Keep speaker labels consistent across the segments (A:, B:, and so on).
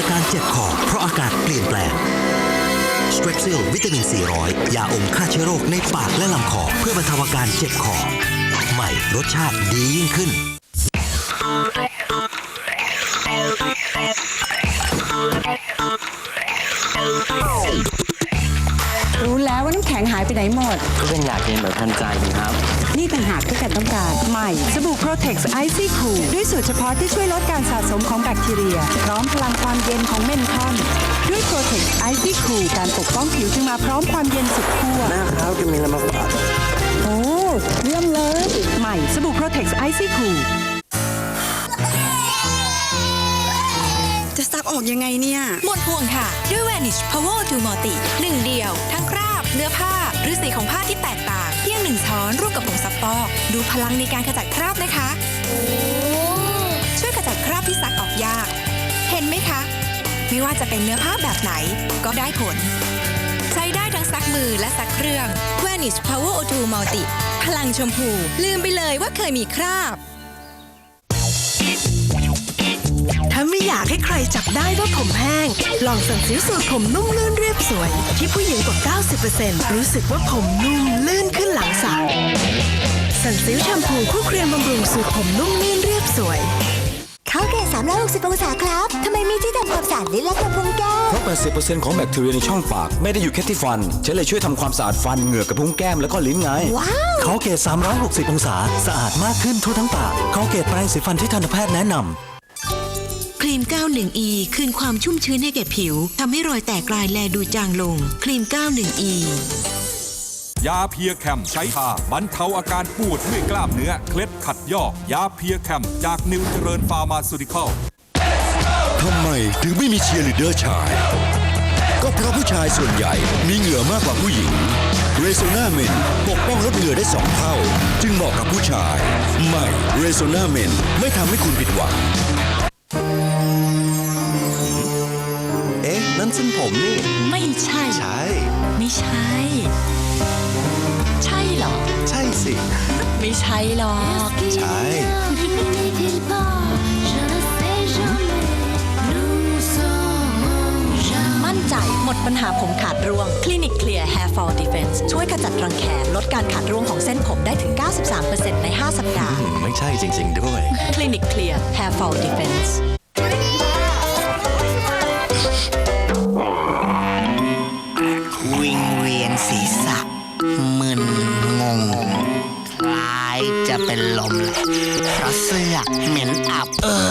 A: เกิดอาการเจ็บคอเพราะอากาศเปลี่ยนแปลงสเตรปซิลวิตามิน 400 ยาอมฆ่าเชื้อโรคในปากและลำคอ เพื่อบรรเทาอาการเจ็บคอ ใหม่รสชาติดียิ่งขึ้น
B: รู้แล้วว่าน้ำแข็งหายไปไหนหมด
C: ก็เป็นอยากกินแบบทันใจนะครับ
B: นี่ต่างหากที่กันต้องการใหม่สบู่ Protex Icy Cool ด้วยสูตรเฉพาะที่ช่วยลดการสะสมของแบคทีเรีย พร้อมพลังความเย็นของเมนทอนด้วย Protex Icy Cool การปกป้องผิวจึงมาพร้อมความเย็นสุดขั้ว
C: หน้าครับจะมีอะไรมาฝาก
B: โอ้เยี่ยมเลยใหม่สบู่ Protex Icy Cool
D: จะซักออกยังไงเนี่ย
E: หมดห่วงค่ะ ด้วย Vanish Power to Multi หนึ่งเดียวทั้งคราบ เนื้อผ้าหรือสีของผ้าที่แตกต่าง เพียงหนึ่งช้อนร่วมกับผงซักฟอก ดูพลังในการขจัดคราบนะคะ ช่วยขจัดคราบที่ซักออกยาก เห็นไหมคะ ไม่ว่าจะเป็นเนื้อผ้าแบบไหนก็ได้ผล ใช้ได้ทั้งซักมือและซักเครื่อง Vanish Power O2 Multi พลังชมพู ลืมไปเลยว่าเคยมีคราบ
F: ถ้าไม่อยากให้ใครจับได้ว่าผมแห้ง ลองสั่งซิ้วสูตรผมนุ่มลื่นเรียบสวย ที่ผู้หญิงกว่า 90%รู้สึกว่าผมนุ่มลื่นขึ้นหลังสระสั่งซิ้วแชมพูคู่เครียมบำรุงสูตรผมนุ่มลื่นเรียบสวย
G: ข้าวแก่360องศาครับ ทำไมมีที่ทำความสะอาดลิ้นและกระพุ้งแก้ม
H: เพราะ 80%ของแบคทีเรียในช่องปาก ไม่ได้อยู่แค่ที่ฟัน ฉันเลยช่วยทำความสะอาดฟัน เหงือกกระพุ้งแก้มแล้วก็ลิ้นไง
G: ว้าว
A: เขาเกต360องศา สะอาดมากขึ้นทั่วทั้งปากเขาเกตแปรงสีฟันที่ทันตแพทย์แนะนำ
I: ครีม 91E คืนความชุ่มชื้นให้แก่ผิวทำให้รอยแตกลายแลดูจางลง ครีม 91E
J: ยาเพียแคมใช้ทาบรรเทาอาการปวดเมื่อยกล้ามเนื้อ เคล็ดขัดยอก ยาเพียแคมจากนิวเจริญฟาร์มาซูติคอล
K: ทำไมถึงไม่มีเชียร์ลีดเดอร์ชาย ก็เพราะผู้ชายส่วนใหญ่มีเหงื่อมากกว่าผู้หญิงเรโซนาเมนปกป้องลดเหงื่อได้สองเท่า จึงเหมาะกับผู้ชาย ใหม่เรโซนาเมนไม่ทำให้คุณผิดหวัง
A: นั่นเส้นผมนี่
F: ไม่ใช่
A: ใช่
F: ไม่ใช่ ใช่เหรอ
A: ใช่สิ
F: ไม่ใช่หรอก
A: ใช่
F: มั่นใจหมดปัญหาผมขาดร่วง คลินิกเคลียร์ Hair Fall Defense ช่วยขจัดรังแคลดการขาดร่วงของเส้นผมได้ถึง 93%ใน 5 สัปดาห์
A: ไม่ใช่จริง ๆ ด้วย
F: คลินิกเคลียร์ Hair Fall Defense
C: เพราะเสื้อเหม็นอับเออ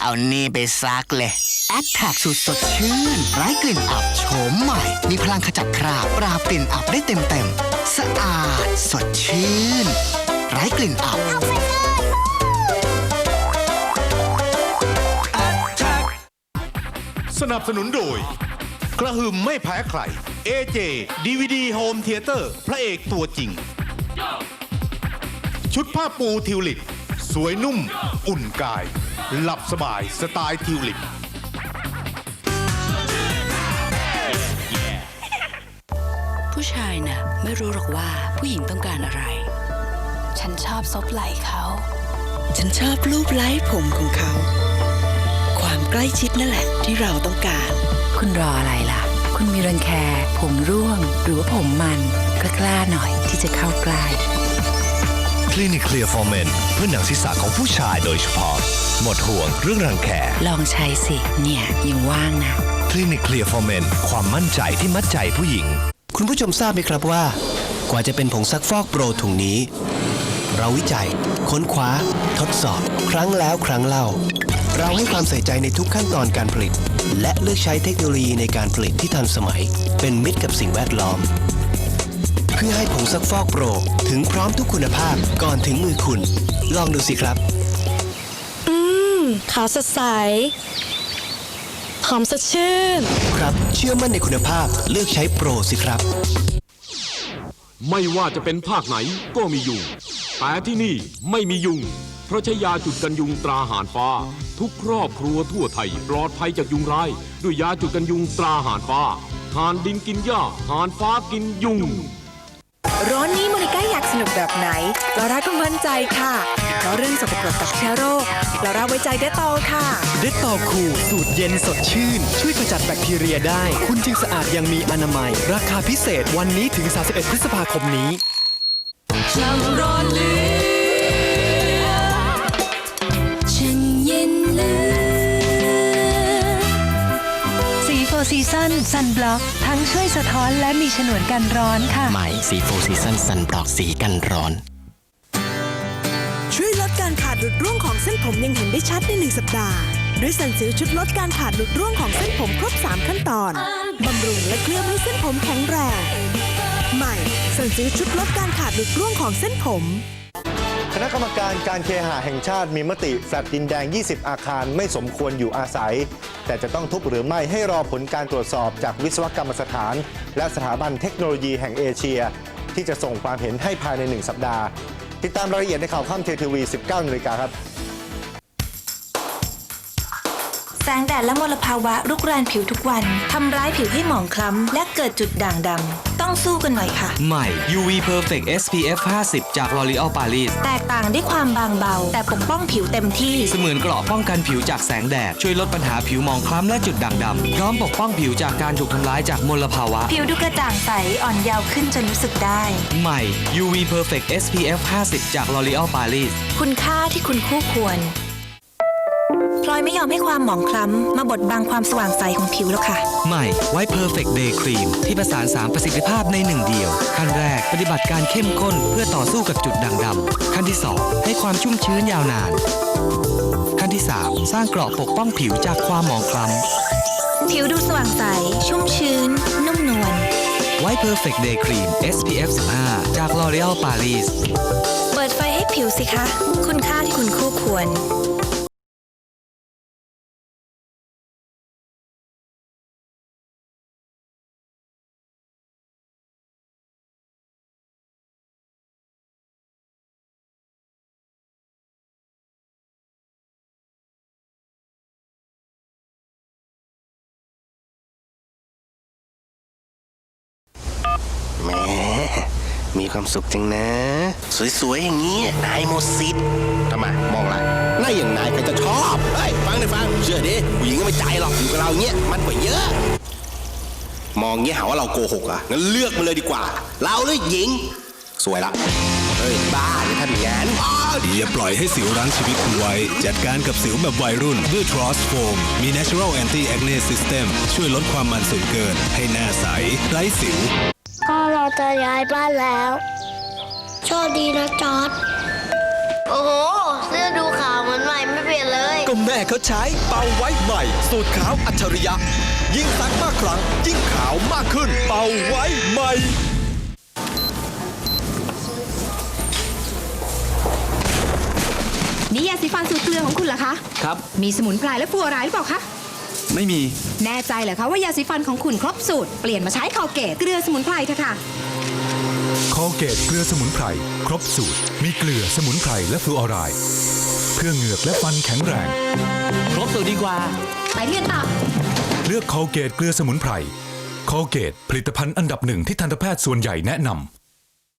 C: เอานี่ไปซักเลย แอคแท็กสูตรสดชื่น ไร้กลิ่นอับโฉมใหม่ มีพลังขจัดคราบปราบกลิ่นอับได้เต็มเต็มๆสะอาด สดชื่น ไร้กลิ่นอับ
L: สนับสนุนโดย กระหึ่มไม่แพ้ใคร AJ DVD Home Theater พระเอกตัวจริง ชุดผ้าปูทิวลิป สวยนุ่ม อุ่นกาย หลับสบายสไตล์ทิวลิป
E: ผู้ชายน่ะไม่รู้หรอกว่าผู้หญิงต้องการอะไร ฉันชอบซบไหล่เขา ฉันชอบรูปไล้ผมของเขา ความใกล้ชิดนั่นแหละที่เราต้องการ คุณรออะไรล่ะ คุณมีรังแค ผมร่วง หรือว่าผมมันก็กล้าหน่อยที่จะเข้าใกล้
K: ค ลินิกเคลียร์ฟอร์เมนเพื่อหนังศีรษะของผู้ชายโดยเฉพาะ หมดห่วงเรื่องรังแค
E: ลองใช้สิ เนี่ยยังว่างนะ
K: คลินิกเคลียร์ฟอร์เมนความมั่นใจที่มัดใจผู้หญิง
A: คุณผู้ชมทราบไหมครับว่า กว่าจะเป็นผงซักฟอกโปรถุงนี้ เราวิจัย ค้นคว้า ทดสอบ ครั้งแล้วครั้งเล่า เราให้ความใส่ใจในทุกขั้นตอนการผลิต และเลือกใช้เทคโนโลยีในการผลิตที่ทันสมัย เป็นมิตรกับสิ่งแวดล้อม เพื่อให้ผงซักฟอกโปร ถึงพร้อมทุกคุณภาพก่อนถึงมือคุณ ลองดูสิครับ
F: ขาวสดใส หอมสดชื่น
A: ครับ เชื่อมั่นในคุณภาพเลือกใช้โปรสิครับ
J: ไม่ว่าจะเป็นภาคไหนก็มียุง แต่ที่นี่ไม่มียุง เพราะใช้ยาจุดกันยุงตราหารฟ้า ทุกครอบครัวทั่วไทย ปลอดภัยจากยุงร้าย ด้วยยาจุดกันยุงตราหารฟ้าหานดินกินหญ้าหานฟ้ากินยุง
F: ร้อนนี้โมนิก้าอยากสนุกแบบไหนลาร่าก็มั่นใจค่ะ เพราะเรื่องสกปรกกับเชื้อโรคลาร่าไว้ใจเดตตอค่ะ
M: เดตตอคูลสูตรเย็นสดชื่น ช่วยขจัดแบคทีเรียได้ คุณจึงสะอาดยังมีอนามัย ราคาพิเศษวันนี้ถึง 31 พฤษภาคมนี้
D: ช่างร้อนเหลือ
B: ซีซันซันบล็อกทั้งช่วยสะท้อนและมีฉนวนกันร้อนค่ะ
N: ใหม่สีโฟซีซันซันบล็อกสีกันร้อน
F: ช่วยลดการขาดหลุดร่วงของเส้นผมยังเห็นได้ชัดในหนึ่งสัปดาห์ ด้วยสันซิลชุดลดการขาดหลุดร่วงของเส้นผมครบ 3 ขั้นตอน บำรุงและเคลือบให้เส้นผมแข็งแรง ใหม่สันซิลชุดลดการขาดหลุดร่วงของเส้นผม
O: คณะกรรมการการเคหะแห่งชาติมีมติแฟลตดินแดง 20 อาคารไม่สมควรอยู่อาศัย แต่จะต้องทุบหรือไม่ให้รอผลการตรวจสอบจากวิศวกรรมสถาน และสถาบันเทคโนโลยีแห่งเอเชีย ที่จะส่งความเห็นให้ภายใน 1 สัปดาห์ ติดตามรายละเอียดในข่าวข้ามเททีวี 19นาฬิกาครับ
D: แสงแดดและมลภาวะรุกรานผิวทุกวันทำร้ายผิวให้หมองคล้ำ และเกิดจุดด่างดำต้องสู้กันหน่อยค่ะ
P: ใหม่ UV Perfect SPF 50 จาก L'Oreal Paris
D: แตกต่างด้วยความบางเบา แต่ปกป้องผิวเต็มที่
P: เสมือนเกราะป้องกันผิวจากแสงแดด ช่วยลดปัญหาผิวหมองคล้ำและจุดด่างดำพร้อมปกป้องผิวจากการถูกทำร้ายจากมลภาวะ
D: ผิวดูกระจ่างใสอ่อนเยาว์ขึ้นจนรู้สึกได้
P: ใหม่ UV Perfect SPF 50 จาก L'Oreal Paris
D: คุณค่าที่คุณคู่ควร พลอยไม่ยอมให้ความหมองคล้ำมาบดบังความสว่างใสของผิวแล้วค่ะ
P: ใหม่ White Perfect Day Cream ที่ประสาน 3 ประสิทธิภาพในหนึ่งเดียว ขั้นแรกปฏิบัติการเข้มข้นเพื่อต่อสู้กับจุดด่างดำขั้นที่ 2 ให้ความชุ่มชื้นยาวนาน ขั้นที่ 3 สร้างเกราะปกป้องผิวจากความหมองคล้ำ
D: ผิวดูสว่างใส ชุ่มชื้น นุ่มนวล
P: White Perfect Day Cream SPF 15 จาก L'Oreal Paris
D: เปิดไฟให้ผิวสิคะ คุณค่าที่คุณคู่ควร
N: มีความสุขจังนะ สวยๆ อย่างนี้นายหมดสิทธิ์ทำไมมองอะไรนายอย่างนายใครจะชอบเฮ้ยฟังดิฟังเชื่อดิผู้หญิงก็ไม่ใจหรอกอยู่กับเราเงี้ยมันกว่าเยอะ มองเงี้ยหาว่าเราโกหกอะงั้นเลือกมาเลยดีกว่า เราหรือหญิง สวยละเฮ้ยบ้าหรือทำอย่างนั้น
Q: อย่าปล่อยให้สิวรั้งชีวิตคุณไว้ จัดการกับสิวแบบวัยรุ่นด้วย Trust Foam มี Natural Anti Acne System ช่วยลดความมันส่วนเกิน ให้หน้าใสไร้สิว
R: จะย้ายบ้านแล้ว โชคดีนะจอร์ดโอ้โห เสื้อดูขาวเหมือนใหม่ไม่เปลี่ยนเลย
M: ก็แม่เขาใช้เป่าไว้ใหม่ สูตรขาวอัจฉริยะ ยิ่งซักมากครั้ง ยิ่งขาวมากขึ้น เป่าไว้ใหม่
S: นี่ยาสีฟันสูตรเกลือของคุณเหรอคะ
H: ครับ
S: มีสมุนไพรและฟลูออไรด์หรือเปล่าคะ
H: ไม่มี
S: แน่ใจเหรอคะว่ายาสีฟันของคุณครบสูตร เปลี่ยนมาใช้คอลเกตเกลือสมุนไพรเถอะค่ะ
T: คอลเกตเกลือสมุนไพร ครบสูตร มีเกลือสมุนไพรและฟลูออไรด์เพื่อเหงือกและฟันแข็งแรง
H: ครบตัวดีกว่า
S: ไปเรียนต่อ
T: เลือกคอลเกตเกลือสมุนไพรคอลเกตผลิตภัณฑ์อันดับหนึ่งที่ทันตแพทย์ส่วนใหญ่แนะนำ